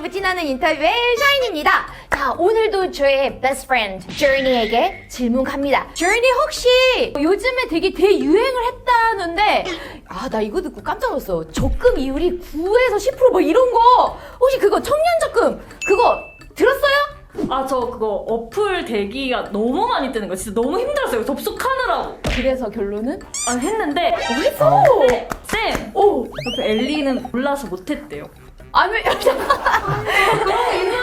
여러분 티나는 인터뷰의 샤인입니다. 자 오늘도 저의 베스트 프렌드 조니에게 질문 갑니다. 조니 혹시 요즘에 되게 대유행을 했다는데 아 나 이거 듣고 깜짝 놀랐어. 적금 이율이 9에서 10%뭐 이런 거 혹시 그거 청년 적금 그거 들었어요? 아 저 그거 어플 대기가 너무 많이 뜨는 거 진짜 너무 힘들었어요 접속하느라고 그래서 결론은 아 했는데 했어. 근데 쌤오 옆에 엘리는 몰라서 못했대요 아니 있는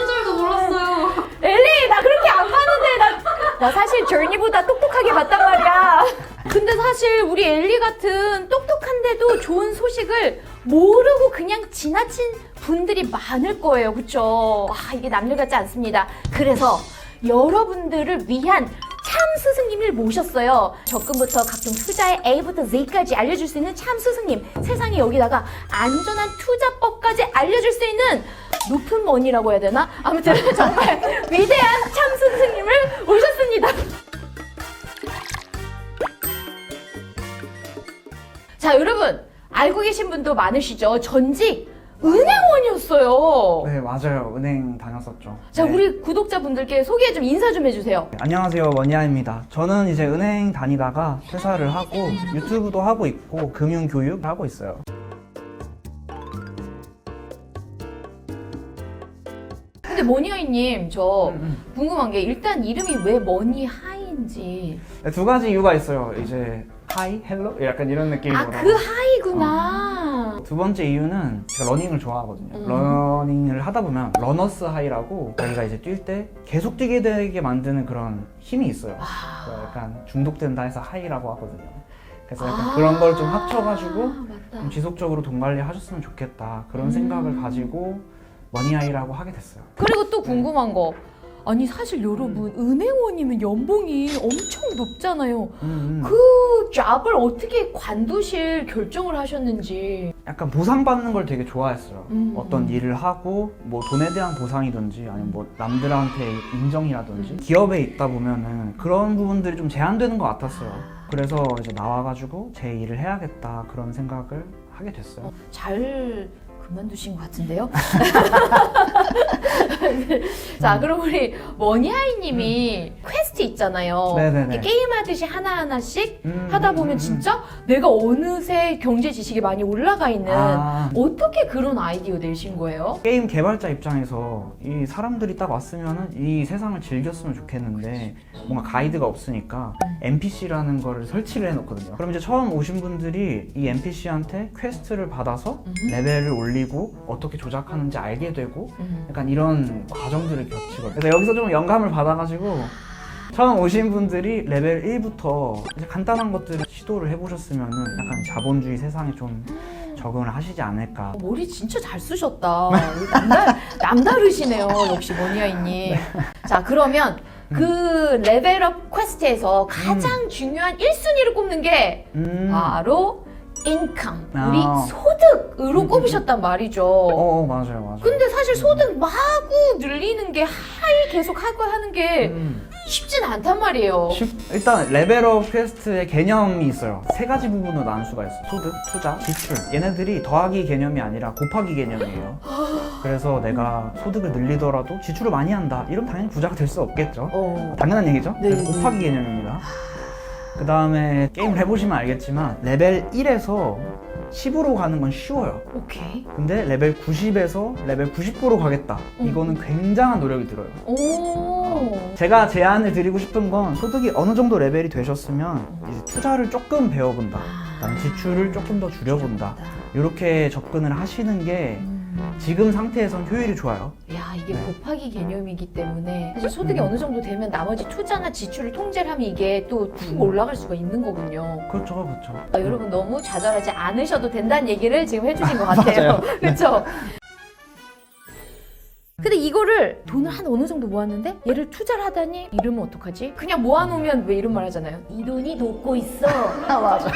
줄도 몰랐어요. 엘리 나 그렇게 안 봤는데 나, 나 사실 조니보다 똑똑하게 봤단 말이야. 근데 사실 우리 엘리 같은 똑똑한데도 좋은 소식을 모르고 그냥 지나친 분들이 많을 거예요. 그쵸? 아 이게 남들 같지 않습니다. 그래서 여러분들을 위한 참 스승님을 모셨어요. 적금부터 각종 투자의 A부터 Z까지 알려줄 수 있는 참 스승님. 세상에 여기다가 안전한 투자법까지 알려줄 수 있는 높은 머니라고 해야 되나? 아무튼 정말 위대한 참 스승님을 모셨습니다. 자, 여러분 알고 계신 분도 많으시죠? 전직 은행원이었어요. 네 맞아요. 은행 다녔었죠. 자, 네. 우리 구독자분들께 소개 좀 인사 좀 해주세요. 안녕하세요. 원야입니다. 저는 이제 은행 다니다가 퇴사를 하고 유튜브도 하고 있고 금융 교육 하고 있어요. 근데 머니하이님 저 음, 궁금한 게 일단 이름이 왜 머니하이인지. 네, 두 가지 이유가 있어요. 이제 하이 헬로 약간 이런 느낌으로 아 그 하이구나 두 번째 이유는 제가 러닝을 좋아하거든요 음. 러닝을 하다 보면 러너스 하이라고 자기가 이제 뛸 때 계속 뛰게 되게 만드는 그런 힘이 있어요 아, 약간 중독된다 해서 하이라고 하거든요 그래서 약간 아, 그런 걸 좀 합쳐가지고 맞다. 좀 지속적으로 돈 관리 하셨으면 좋겠다 그런 음. 생각을 가지고 머니아이라고 하게 됐어요. 그리고 또 궁금한 거 아니 사실 여러분 은행원이면 연봉이 엄청 높잖아요 음, 음. 그 잡을 어떻게 관두실 결정을 하셨는지 약간 보상받는 걸 되게 좋아했어요. 음, 어떤 음. 일을 하고 뭐 돈에 대한 보상이든지 아니면 뭐 남들한테 인정이라든지 음. 기업에 있다 보면은 그런 부분들이 좀 제한되는 것 같았어요. 그래서 이제 나와가지고 제 일을 해야겠다 그런 생각을 하게 됐어요. 잘 그만두신 것 같은데요? 자, 그럼 우리 머니하이님이 퀘스트 있잖아요. 음. 네네네. 이렇게 게임하듯이 하나하나씩 음, 하다 음, 보면 음, 진짜 내가 어느새 경제 지식이 많이 올라가 있는 아. 어떻게 그런 아이디어 내신 거예요? 게임 개발자 입장에서 이 사람들이 딱 왔으면은 이 세상을 즐겼으면 좋겠는데 뭔가 가이드가 없으니까 NPC라는 거를 설치를 해놓거든요. 그럼 이제 처음 오신 분들이 이 NPC한테 퀘스트를 받아서 레벨을 올리 고 어떻게 조작하는지 알게 되고 음. 약간 이런 과정들을 겹치거든요. 그래서 여기서 좀 영감을 받아가지고 처음 오신 분들이 레벨 1부터 이제 간단한 것들을 시도를 해보셨으면은 약간 자본주의 세상에 좀 적응을 하시지 않을까. 머리 진짜 잘 쓰셨다. 남다, 남다르시네요. 역시 머니아이님. 자, 그러면 그 레벨업 퀘스트에서 가장 중요한 1순위를 꼽는 게 음. 바로 인컴, 아. 우리 소득으로 음, 꼽으셨단 말이죠. 어, 어 맞아요 맞아요. 근데 사실 소득 마구 늘리는 게 하이 계속 하고 하는 게 음. 쉽진 않단 말이에요. 쉽- 일단 레벨업 퀘스트의 개념이 있어요. 세 가지 부분으로 나눌 수가 있어 요. 소득, 투자, 지출. 얘네들이 더하기 개념이 아니라 곱하기 개념이에요. 그래서 내가 소득을 늘리더라도 지출을 많이 한다. 이러면 당연히 부자가 될 수 없겠죠. 어. 당연한 얘기죠. 네, 그래서 네. 곱하기 개념입니다. 그 다음에 게임을 해보시면 알겠지만 레벨 1에서 10으로 가는 건 쉬워요. 오케이. 근데 레벨 90에서 레벨 90으로 가겠다. 음. 이거는 굉장한 노력이 들어요. 오. 제가 제안을 드리고 싶은 건 소득이 어느 정도 레벨이 되셨으면 이제 투자를 조금 배워본다. 그다음에 지출을 조금 더 줄여본다. 이렇게 접근을 하시는 게 음. 지금 상태에선 효율이 좋아요. 야 이게 네. 곱하기 개념이기 때문에 사실 소득이 음. 어느 정도 되면 나머지 투자나 지출을 통제를 하면 이게 또쭉 음. 올라갈 수가 있는 거군요. 그렇죠, 그렇죠. 아, 여러분 너무 좌절하지 않으셔도 된다는 얘기를 지금 해주신 것 같아요. 그렇죠? 근데 이거를 돈을 한 어느 정도 모았는데 얘를 투자를 하다니 이러면 어떡하지? 그냥 모아놓으면 왜 이런 말 하잖아요. 이 돈이 녹고 있어. 아 맞아.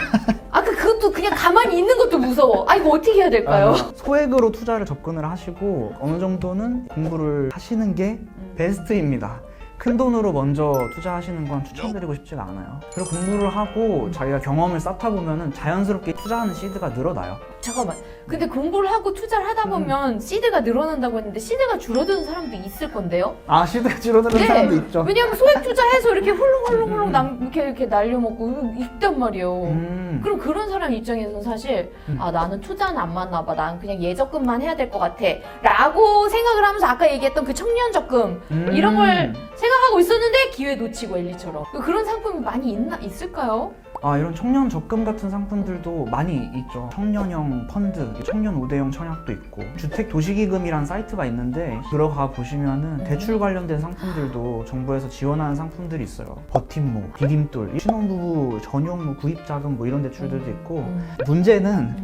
그것도 그냥 가만히 있는 것도 무서워. 아 이거 어떻게 해야 될까요? 소액으로 투자를 접근을 하시고 어느 정도는 공부를 하시는 게 베스트입니다. 큰 돈으로 먼저 투자하시는 건 추천드리고 싶지가 않아요. 그리고 공부를 하고 자기가 경험을 쌓다 보면은 자연스럽게 투자하는 시드가 늘어나요. 잠깐만. 근데 공부를 하고 투자를 하다 보면 시드가 늘어난다고 했는데 시드가 줄어드는 사람도 있을 건데요? 아 시드가 줄어드는 사람도 있죠. 왜냐면 소액 투자해서 이렇게 훌렁훌렁훌렁 음. 남, 이렇게 이렇게 날려먹고 있단 말이에요. 음. 그럼 그런 사람 입장에서는 사실 음. 아 나는 투자는 안 맞나 봐. 난 그냥 예적금만 해야 될 것 같아. 라고 생각을 하면서 아까 얘기했던 그 청년 적금 음. 이런 걸 생각하고 있었는데 기회 놓치고 엘리처럼 그런 상품이 많이 있나 있을까요? 아 이런 청년 적금 같은 상품들도 많이 있죠. 청년형 펀드, 청년 5대형 청약도 있고 주택 도시기금이란 사이트가 있는데 들어가 보시면은 대출 관련된 상품들도 정부에서 지원하는 상품들이 있어요. 버팀목, 디딤돌, 신혼부부 전용무 구입자금 뭐 이런 대출들도 있고 문제는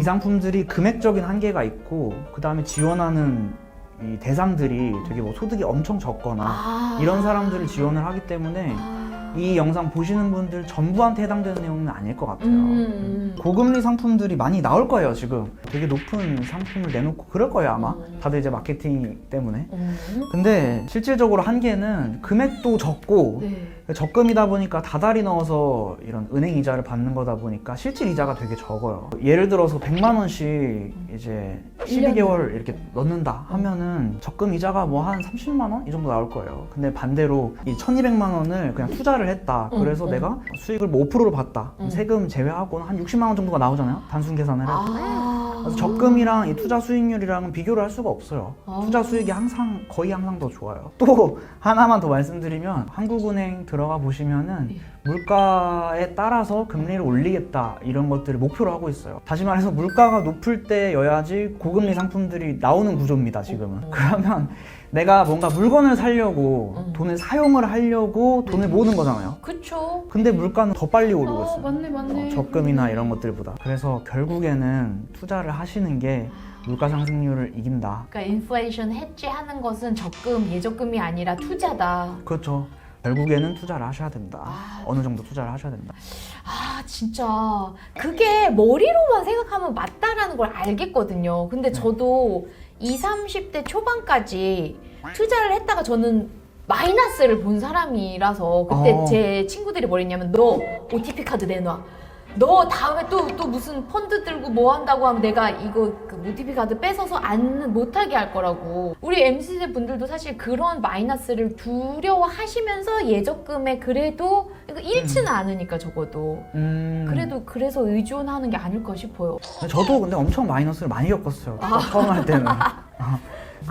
이 상품들이 금액적인 한계가 있고 그 다음에 지원하는 이 대상들이 되게 뭐 소득이 엄청 적거나 아. 이런 사람들을 지원을 하기 때문에 아. 이 영상 보시는 분들 전부한테 해당되는 내용은 아닐 것 같아요. 음. 고금리 상품들이 많이 나올 거예요, 지금. 되게 높은 상품을 내놓고 그럴 거예요, 아마. 음. 다들 이제 마케팅 때문에. 음. 근데 실질적으로 한계는 금액도 적고 네. 적금이다 보니까 다달이 넣어서 이런 은행 이자를 받는 거다 보니까 실질 이자가 되게 적어요. 예를 들어서 100만 원씩 이제 12개월 이렇게 넣는다 하면은 적금 이자가 뭐 한 30만 원 이 정도 나올 거예요. 근데 반대로 이 1200만 원을 그냥 투자를 했다. 음, 그래서 음. 내가 수익을 뭐 5%를 받다. 그럼 음. 세금 제외하고는 한 60만 원 정도가 나오잖아요. 단순 계산을 해도. 아. 그래서 적금이랑 이 투자 수익률이랑은 비교를 할 수가 없어요. 아. 투자 수익이 항상 거의 항상 더 좋아요. 또 하나만 더 말씀드리면 한국은행 들어가 보시면은 네. 물가에 따라서 금리를 올리겠다 이런 것들을 목표로 하고 있어요. 다시 말해서 물가가 높을 때여야지 고금리 상품들이 나오는 구조입니다. 지금은. 그러면 내가 뭔가 물건을 사려고 음. 돈을 사용을 하려고 돈을 모으는 거잖아요. 그쵸. 근데 물가는 더 빨리 오르고 아, 있어요. 맞네, 맞네. 어, 적금이나 이런 것들보다. 그래서 결국에는 투자를 하시는 게 물가 상승률을 이긴다. 그러니까 인플레이션 해지하는 것은 적금, 예적금이 아니라 투자다. 그렇죠. 결국에는 투자를 하셔야 된다. 아. 어느 정도 투자를 하셔야 된다. 아, 진짜. 그게 머리로만 생각하면 맞다라는 걸 알겠거든요. 근데 네. 저도 20, 30대 초반까지 투자를 했다가 저는 마이너스를 본 사람이라서 그때 어. 제 친구들이 뭐 했냐면 너 OTP 카드 내놔. 너 다음에 또, 또 무슨 펀드 들고 뭐 한다고 하면 내가 이거 그 OTP 카드 뺏어서 안 못하게 할 거라고. 우리 MC세 분들도 사실 그런 마이너스를 두려워하시면서 예적금에 그래도 이거 잃지는 않으니까 적어도. 음. 그래도 그래서 의존하는 게 아닐까 싶어요. 저도 근데 엄청 마이너스를 많이 겪었어요. 투자 처음 할 때는. 아,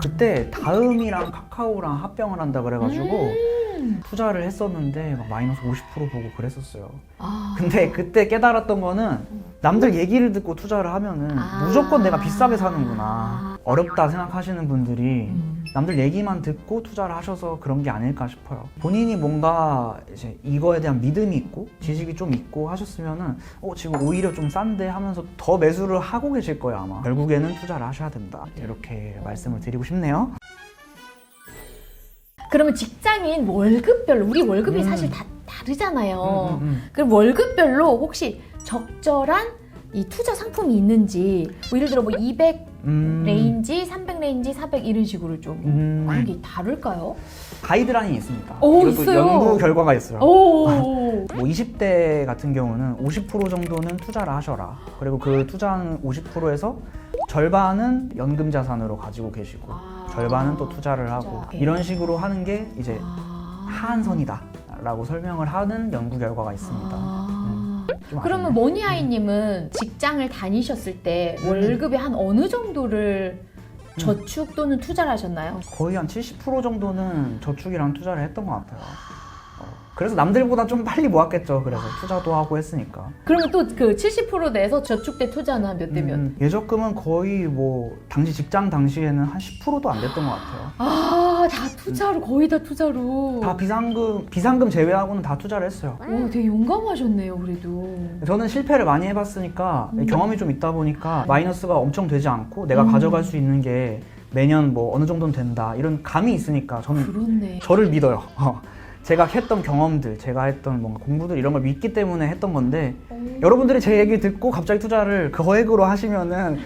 그때 다음이랑 카카오랑 합병을 한다 그래가지고 음. 투자를 했었는데 막 마이너스 50% 보고 그랬었어요. 아, 근데 그때 깨달았던 거는 남들 얘기를 듣고 투자를 하면은 아. 무조건 내가 비싸게 사는구나. 어렵다 생각하시는 분들이 음. 남들 얘기만 듣고 투자를 하셔서 그런 게 아닐까 싶어요. 본인이 뭔가 이제 이거에 대한 믿음이 있고 지식이 좀 있고 하셨으면은 어 지금 오히려 좀 싼데 하면서 더 매수를 하고 계실 거예요 아마. 결국에는 투자를 하셔야 된다. 이렇게 말씀을 드리고 싶네요. 그러면 직장인 월급별로 우리 월급이 음. 사실 다 다르잖아요. 음, 음, 음. 그럼 월급별로 혹시 적절한 이 투자 상품이 있는지 뭐 예를 들어 뭐 200 음, 레인지, 300 레인지, 400 이런 식으로 좀 음, 그런 게 다를까요? 가이드라인이 있습니다. 오, 이것도 있어요? 연구 결과가 있어요. 오. 뭐 20대 같은 경우는 50% 정도는 투자를 하셔라. 그리고 그 투자하는 50%에서 절반은 연금 자산으로 가지고 계시고 아. 절반은 또 투자를 하고 투자. 이런 식으로 하는 게 이제 아. 하한선이다라고 설명을 하는 연구 결과가 있습니다. 아. 좀 그러면 아쉽네. 모니아이님은 직장을 다니셨을 때 음. 월급이 한 어느 정도를 저축 또는 투자를 하셨나요? 거의 한 70% 정도는 저축이랑 투자를 했던 것 같아요. 어, 그래서 남들보다 좀 빨리 모았겠죠. 그래서 투자도 하고 했으니까. 그러면 또 그 70% 내에서 저축 때 투자는 한 몇 대면? 음, 예적금은 거의 뭐 당시 직장 당시에는 한 10%도 안 됐던 것 같아요. 아, 다 투자로 거의 다 투자로. 다 비상금 비상금 제외하고는 다 투자를 했어요. 오, 되게 용감하셨네요, 그래도. 저는 실패를 많이 해봤으니까 음. 경험이 좀 있다 보니까 마이너스가 엄청 되지 않고 내가 음. 가져갈 수 있는 게 매년 뭐 어느 정도는 된다 이런 감이 있으니까 저는 그렇네. 저를 믿어요. 어. 제가 했던 경험들, 제가 했던 뭔가 공부들 이런 걸 믿기 때문에 했던 건데 오. 여러분들이 제 얘기 듣고 갑자기 투자를 그 거액으로 하시면은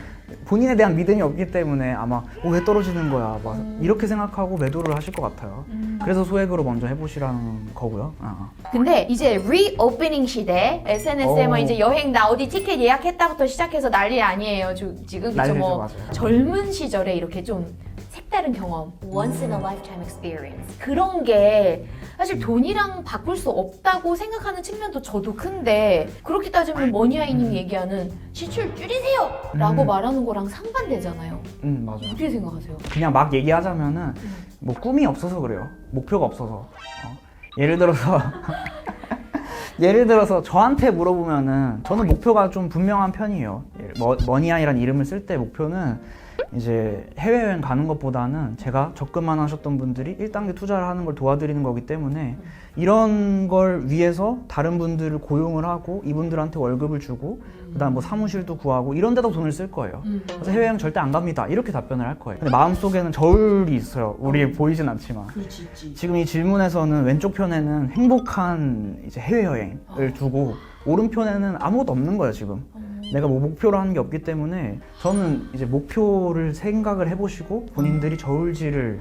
본인에 대한 믿음이 없기 때문에 아마 어, 왜 떨어지는 거야 막 이렇게 생각하고 매도를 하실 것 같아요. 그래서 소액으로 먼저 해보시라는 거고요. 아. 근데 이제 리오프닝 시대 SNS에 뭐 오. 이제 여행 나 어디 티켓 예약했다부터 시작해서 난리 아니에요. 주- 지금 난리죠, 뭐 맞아요. 젊은 시절에 이렇게 좀 색다른 경험, once in a lifetime experience 그런 게 사실 돈이랑 바꿀 수 없다고 생각하는 측면도 저도 큰데 그렇게 따지면 머니아이님이 얘기하는 지출 줄이세요 라고 음. 말하는 거랑 상반되잖아요. 음 맞아요. 어떻게 생각하세요? 그냥 막 얘기하자면은 뭐 꿈이 없어서 그래요. 목표가 없어서. 어. 예를 들어서 예를 들어서 저한테 물어보면은 저는 목표가 좀 분명한 편이에요. 예, 머, 머니아이라는 이름을 쓸 때 목표는 이제 해외여행 가는 것보다는 제가 적금만 하셨던 분들이 1단계 투자를 하는 걸 도와드리는 거기 때문에 이런 걸 위해서 다른 분들을 고용을 하고 이분들한테 월급을 주고 그다음 뭐 사무실도 구하고 이런 데다 돈을 쓸 거예요. 그래서 해외여행 절대 안 갑니다. 이렇게 답변을 할 거예요. 근데 마음속에는 저울이 있어요. 우리 보이진 않지만. 지금 이 질문에서는 왼쪽 편에는 행복한 이제 해외여행을 두고 오른편에는 아무것도 없는 거예요, 지금. 내가 뭐 목표로 하는 게 없기 때문에 저는 이제 목표를 생각을 해보시고 본인들이 저울질을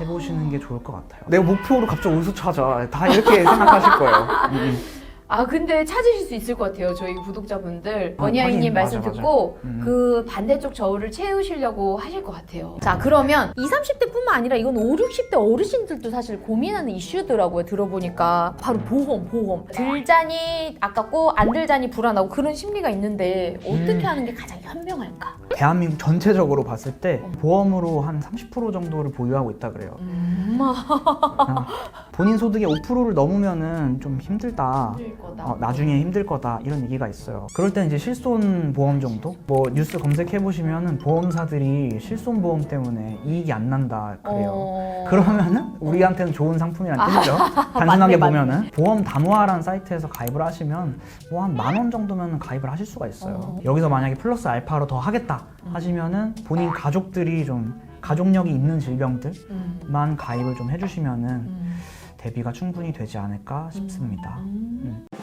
해보시는 게 좋을 것 같아요. 내가 목표로 갑자기 어디서 찾아? 다 이렇게 생각하실 거예요. 음, 음. 아 근데 찾으실 수 있을 것 같아요 저희 구독자분들 아, 머니아이님 하긴, 말씀 맞아, 듣고 맞아. 음. 그 반대쪽 저울을 채우시려고 하실 것 같아요 자 그러면 20, 30대뿐만 아니라 이건 5, 60대 어르신들도 사실 고민하는 이슈더라고요 들어보니까 바로 보험 보험 들자니 아깝고 안 들자니 불안하고 그런 심리가 있는데 어떻게 음. 하는 게 가장 현명할까? 대한민국 전체적으로 봤을 때 보험으로 한 30% 정도를 보유하고 있다 그래요. 음, 아, 본인 소득의 5%를 넘으면은 좀 힘들다. 힘들 거다 어, 나중에 힘들 거다 이런 얘기가 있어요. 그럴 때 이제 실손 보험 정도? 뭐 뉴스 검색해 보시면은 보험사들이 실손 보험 때문에 이익이 안 난다 그래요. 어... 그러면은 우리한테는 좋은 상품이란 뜻이죠. 단순하게 맞네, 맞네. 보면은 보험 담화라는 사이트에서 가입을 하시면 뭐 한 만 원 정도면 가입을 하실 수가 있어요. 어. 여기서 만약에 플러스 알파로 더 하겠다 하시면은 본인 가족들이 좀 가족력이 있는 질병들만 음, 가입을 좀 해주시면은 음, 대비가 충분히 되지 않을까 싶습니다. 음. Mm.